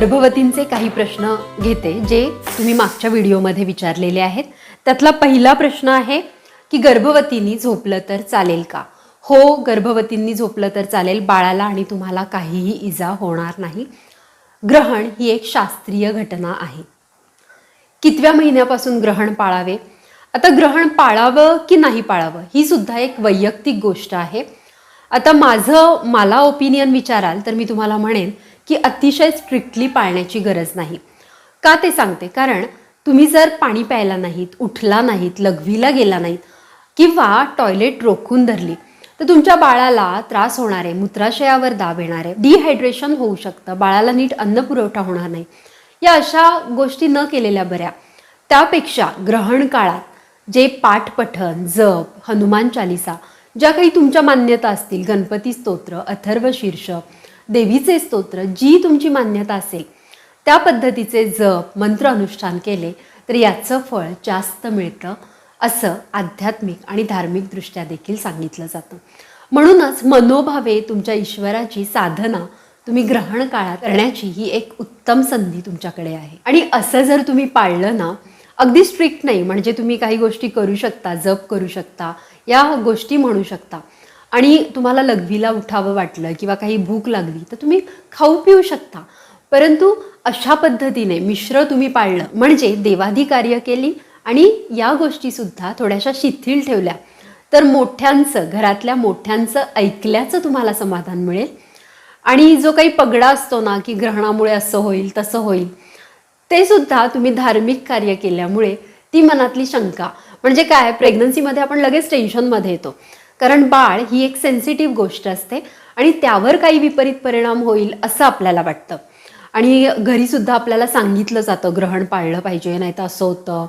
गर्भवतींचे काही प्रश्न घेते जे तुम्ही मागच्या व्हिडिओमध्ये विचारलेले आहेत. त्यातला पहिला प्रश्न आहे की गर्भवतींनी झोपलं तर चालेल का? हो गर्भवतींनी झोपलं तर चालेल बाळाला आणि तुम्हाला काहीही इजा होणार नाही. ग्रहण ही एक शास्त्रीय घटना आहे. कितव्या महिन्यापासून ग्रहण पाळावे? आता ग्रहण पाळावं की नाही पाळावं? ही सुद्धा एक वैयक्तिक गोष्ट आहे. आता माझं मला ओपिनियन विचाराल तर मी तुम्हाला म्हणेन की अतिशय स्ट्रिक्टली पाळण्याची गरज नाही. का ते सांगते? कारण तुम्ही जर पाणी प्यायला नाहीत उठला नाहीत लघवीला गेला नाहीत किंवा टॉयलेट रोखून धरली तर तुमच्या बाळाला त्रास होणारे मूत्राशयावर दाब येणारे डिहायड्रेशन होऊ शकतं बाळाला नीट अन्न पुरवठा होणार नाही या अशा गोष्टी न केलेल्या बऱ्या. त्यापेक्षा ग्रहण काळात जे पाठपठण जप हनुमान चालिसा ज्या काही तुमच्या मान्यता असतील गणपती स्तोत्र अथर्व शीर्ष देवीचे स्तोत्र जी तुमची मान्यता असेल त्या पद्धतीचे जप मंत्र अनुष्ठान केले तर याचं फळ जास्त मिळतं असं आध्यात्मिक आणि धार्मिकदृष्ट्या देखील सांगितलं जातं. म्हणूनच मनोभावे तुमच्या ईश्वराची साधना तुम्ही ग्रहण काळात करण्याची ही एक उत्तम संधी तुमच्याकडे आहे. आणि असं जर तुम्ही पाळलं ना अगदी स्ट्रिक्ट नाही म्हणजे तुम्ही काही गोष्टी करू शकता जप करू शकता या गोष्टी म्हणू शकता. आणि तुम्हाला लघवीला उठावं वाटलं किंवा काही भूक लागली तर तुम्ही खाऊ पिऊ शकता. परंतु अशा पद्धतीने मिश्र तुम्ही पाळलं म्हणजे देवाधी कार्य केली आणि या गोष्टीसुद्धा थोड्याशा शिथिल ठेवल्या. तर मोठ्यांचं घरातल्या मोठ्यांचं ऐकल्याचं तुम्हाला समाधान मिळेल. आणि जो काही पगडा असतो ना की ग्रहणामुळे असं होईल तसं होईल ते सुद्धा तुम्ही धार्मिक कार्य केल्यामुळे ती मनातली शंका. म्हणजे काय? प्रेग्नन्सीमध्ये आपण लगेच टेन्शनमध्ये येतो. कारण बाळ ही एक सेन्सिटिव्ह गोष्ट असते आणि त्यावर काही विपरीत परिणाम होईल असं आपल्याला वाटतं. आणि घरीसुद्धा आपल्याला सांगितलं जातं ग्रहण पाळलं पाहिजे नाही तर असं होतं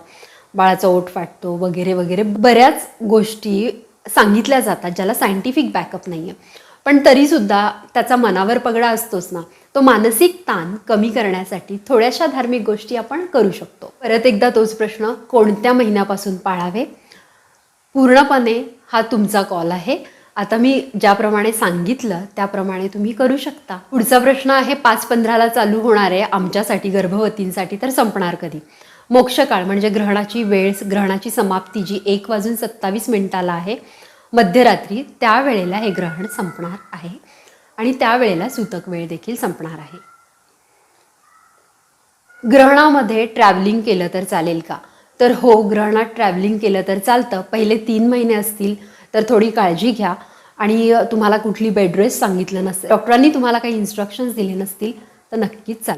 बाळाचा ओठ फाटतो वगैरे वगैरे. बऱ्याच गोष्टी सांगितल्या जातात ज्याला सायंटिफिक बॅकअप नाही आहे पण तरीसुद्धा त्याचा मनावर पगडा असतोच ना. तो मानसिक ताण कमी करण्यासाठी थोड्याशा धार्मिक गोष्टी आपण करू शकतो. परत एकदा तोच प्रश्न कोणत्या महिन्यापासून पाळावे? पूर्णपणे हा तुमचा कॉल आहे. आता मी ज्याप्रमाणे सांगितलं त्याप्रमाणे तुम्ही करू शकता. पुढचा प्रश्न आहे पाच पंधराला चालू होणार आहे. आमच्यासाठी गर्भवतींसाठी तर संपणार कधी? मोक्षकाळ म्हणजे ग्रहणाची वेळ ग्रहणाची समाप्ती जी एक वाजून सत्तावीस मिनिटाला आहे. मध्यरात्री त्यावेळेला हे ग्रहण संपणार आहे आणि त्यावेळेला सूतक वेळ देखील संपणार आहे. ग्रहणामध्ये ट्रॅव्हलिंग केलं तर चालेल का? तर हो ग्रहणात ट्रॅव्हलिंग केलं तर चालतं. पहिले तीन महिने असतील तर थोडी काळजी घ्या. आणि तुम्हाला कुठली बेड रेस्ट सांगितलं नसेल. डॉक्टरांनी तुम्हाला काही इन्स्ट्रक्शन्स दिले नसतील तर नक्कीच चालेल.